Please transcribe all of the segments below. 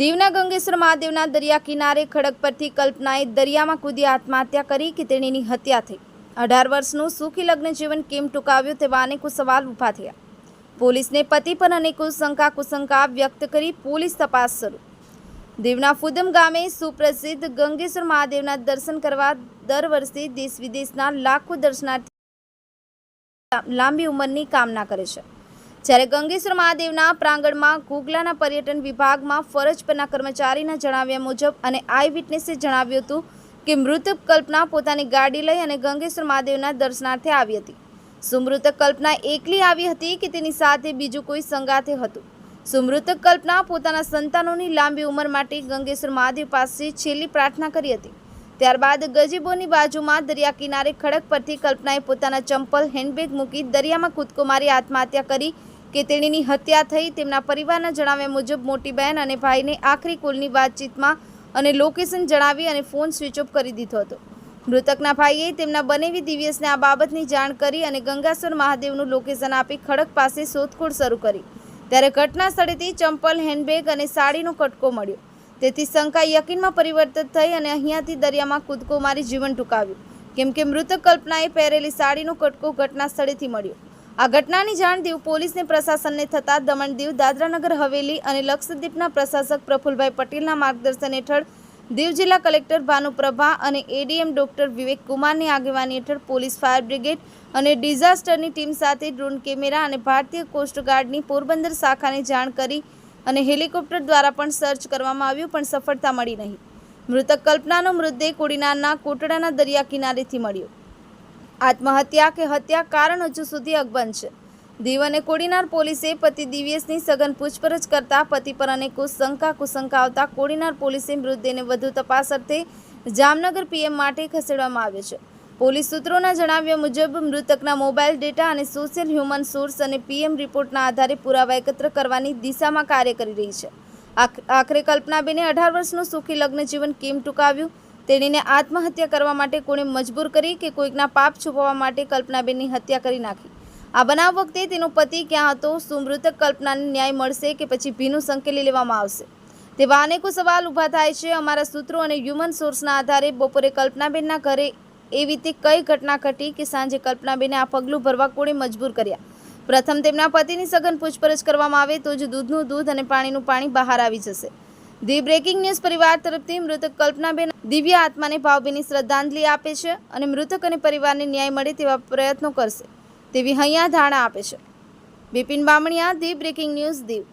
દીવના ગંગેશ્વર મહાદેવના દરિયા કિનારે ખડક પરથી કલ્પનાએ દરિયામાં કૂદી આત્મહત્યા કરી કે તેણીની હત્યા થઈ. અઢાર વર્ષનું સુખી લગ્ન જીવન કેમ ટૂંકાવ્યું તેવા અનેકો સવાલ ઊભા થયા. પોલીસને પતિ પર અનેકો શંકા કુશંકા વ્યક્ત કરી પોલીસ તપાસ શરૂ. દીવના ફુદમ ગામે સુપ્રસિદ્ધ ગંગેશ્વર મહાદેવના દર્શન કરવા દર વર્ષે દેશ વિદેશના લાખો દર્શનાર્થી લાંબી ઉંમરની કામના કરે છે. જ્યારે ગંગેશ્વર મહાદેવના પ્રાંગણમાં ઘોઘલાના પર્યટન વિભાગમાં ફરજ પરના કર્મચારીના જણાવ્યા મુજબ અને આઈ વિટનેસે જણાવ્યું હતું કે મૃતક કલ્પના પોતાની ગાડી લઈ અને ગંગેશ્વર મહાદેવના દર્શનાર્થે આવી હતી. સુમૃતક કલ્પના એકલી આવી હતી કે તેની સાથે બીજું કોઈ સંગાથે હતું? સુમૃતક કલ્પના પોતાના સંતાનોની લાંબી ઉંમર માટે ગંગેશ્વર મહાદેવ પાસે છેલ્લી પ્રાર્થના કરી હતી. ત્યારબાદ ગજીબોની બાજુમાં દરિયા કિનારે ખડક પરથી કલ્પનાએ પોતાના ચંપલ, હેન્ડબેગ મૂકી દરિયામાં કૂદકો મારી આત્મહત્યા કરી કે તેણીની હત્યા થઈ તેમના પરિવારના જણાવ્યા મુજબ મોટી બહેન અને ભાઈને આખરી કોલની વાતચીતમાં અને લોકેશન જણાવી અને ફોન સ્વિચ ઓફ કરી દીધો હતો. મૃતકના ભાઈએ તેમના બનેવી દિવ્યસને આ બાબતની જાણ કરી અને ગંગાસર મહાદેવનું લોકેશન આપી ખડક પાસે શોધખોળ શરૂ કરી. ત્યારે ઘટના સ્થળેથી ચંપલ, હેન્ડબેગ અને સાડીનો કટકો મળ્યો. તેથી શંકા યકીનમાં પરિવર્તિત થઈ અને અહીંયાથી દરિયામાં કૂદકો મારી જીવન ટૂંકાવ્યું. કેમ કે મૃતક કલ્પનાએ પહેરેલી સાડીનો કટકો ઘટના સ્થળેથી મળ્યો. આ ઘટનાની જાણ દીવ પોલીસને પ્રશાસનને થતાં દમણ દીવ દાદરાનગર હવેલી અને લક્ષદ્વીપના પ્રશાસક પ્રફુલભાઈ પટેલના માર્ગદર્શન હેઠળ દીવ જિલ્લા કલેક્ટર ભાનુપ્રભા અને એડીએમ ડોક્ટર વિવેક કુમારની આગેવાની હેઠળ પોલીસ ફાયર બ્રિગેડ અને ડિઝાસ્ટરની ટીમ સાથે ડ્રોન કેમેરા અને ભારતીય કોસ્ટગાર્ડની પોરબંદર શાખાને જાણ કરી અને હેલિકોપ્ટર દ્વારા પણ સર્ચ કરવામાં આવ્યું, પણ સફળતા મળી નહીં. મૃતક કલ્પનાનો મૃતદેહ કોડીનારના કોટડાના દરિયા કિનારેથી મળ્યો. આત્મહત્યા કે હત્યા કારણ હજુ સુધી અકબંધ છે. દીવ કોડીનાર પોલીસે પતિ દિવ્યેશની સઘન પૂછપરછ કરતા પતિ પર અનેક શંકા કુશંકા આવતા કોડીનાર પોલીસે મૃતદેહને વધુ તપાસ અર્થે જામનગર પીએમ માટે ખસેડવામાં આવ્યો છે. પોલીસ સૂત્રોના જણાવ્યા મુજબ, મૃતકના મોબાઈલ ડેટા અને સોશિયલ હ્યુમન સોર્સ અને પીએમ રિપોર્ટના આધારે પુરાવા એકત્ર કરવાની દિશામાં કાર્ય કરી રહી છે. આખ- આખરે કલ્પનાબેને અઢાર વર્ષનું સુખી લગ્ન જીવન કેમ ટૂંકાવ્યું? તેણીને આત્મહત્યા કરવા માટે કોણે મજબૂર કરી કે કોઈકના પાપ છુપાવવા માટે કલ્પનાબેનની હત્યા કરી નાખી? આ બનાવ વખતે તેનો પતિ ક્યાં હતો શું મૃતક કલ્પનાને ન્યાય મળશે કે પછી ભીનું સંકેલી લેવામાં આવશે? તેવા અનેકો સવાલ ઊભા થાય છે. અમારા સૂત્રો અને હ્યુમન સોર્સના આધારે બપોરે કલ્પનાબેનના ઘરે એવી રીતે કઈ ઘટના ઘટી કે સાંજે કલ્પનાબેને આ પગલું ભરવા કોણે મજબૂર કર્યા? પ્રથમ તેમના પતિની સઘન પૂછપરછ કરવામાં આવે તો જ દૂધનું દૂધ અને પાણીનું પાણી બહાર આવી જશે. ધી બ્રેકિંગ ન્યૂઝ પરિવાર તરફથી મૃતક કલ્પનાબેન દિવ્ય આત્માને ભાવભીની શ્રદ્ધાંજલિ આપે છે અને મૃતક અને પરિવારને ન્યાય મળે તેવા પ્રયત્નો કરશે. તેવી હૈયા ધારણા આપે છે. Bipin Bamaniya, the breaking news, Diu.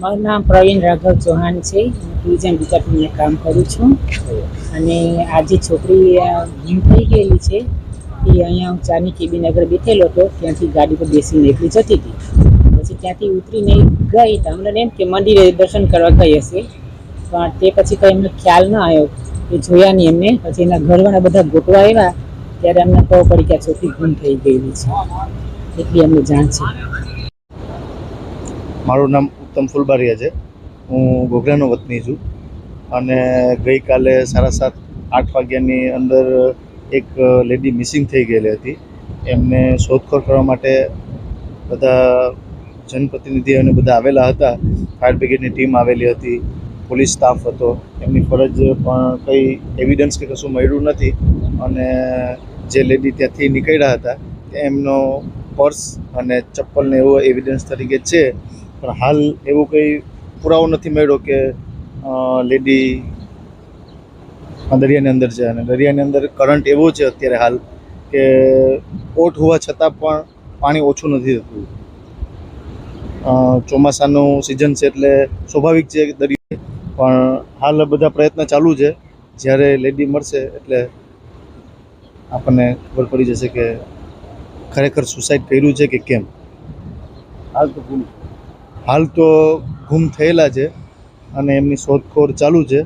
મારું નામ પ્રવીણ રાઘવ ચૌહાણ છે. હું ટુરિઝમ ડિપાર્ટમેન્ટમાં કામ કરું છું. અને આજે છોકરી હિમ થઈ ગયેલી છે. એ અહીંયા હું ચાની કેબિન આગળ બેઠેલો હતો. ત્યાંથી ગાડી પર બેસીને એકલી જતી હતી. ત્યાંથી ઉતરીને ગઈ તો અમને એમ કે મંદિરે દર્શન કરવા ગઈ હશે. પણ તે પછી કંઈ એમને ખ્યાલ ન આવ્યો એ જોયા નહીં એમને. પછી એના ઘરવાળા બધા ગોટવા આવ્યા. ત્યારે અમને ખબર પડી કે આ છોકરી ગુમ થઈ ગયેલી છે. એટલી અમને જાણ છે. મારું નામ ઉત્તમ ફુલબારિયા છે. હું ઘોઘરાનો વતની છું. અને ગઈકાલે સાડા સાત, આઠ વાગ્યાની અંદર એક લેડી મિસિંગ થઈ ગયેલી હતી. એમને શોધખોળ કરવા માટે બધા જનપ્રતિનિધિ અને બધા આવેલા હતા. ફાયર બ્રિગેડની ટીમ આવેલી હતી. પોલીસ સ્ટાફ હતો. એમની ફરજ પણ કંઈ એવિડન્સ કે કશું મળ્યું નથી. અને જે લેડી ત્યાંથી નીકળ્યા હતા, એમનો પર્સ અને ચપ્પલને એવો એવિડન્સ તરીકે છે. પણ હાલ એવું કંઈ પુરાવો નથી મળ્યો કે લેડી દરિયાની અંદર છે. અને દરિયાની અંદર કરંટ એવો છે અત્યારે હાલ કે ઓટ હોવા છતાં પણ પાણી ઓછું નથી થતું. ચોમાસાનું સિઝન છે એટલે સ્વાભાવિક છે દરિયો પણ હાલ બધા પ્રયત્ન ચાલુ છે. જ્યારે લેડી મળશે એટલે આપણને ખબર પડી જશે કે ખરેખર સુસાઇડ કર્યું છે કે કેમ. હાલ તો ગુમ. હાલ તો ગુમ થયેલા છે અને એમની શોધખોળ ચાલુ છે.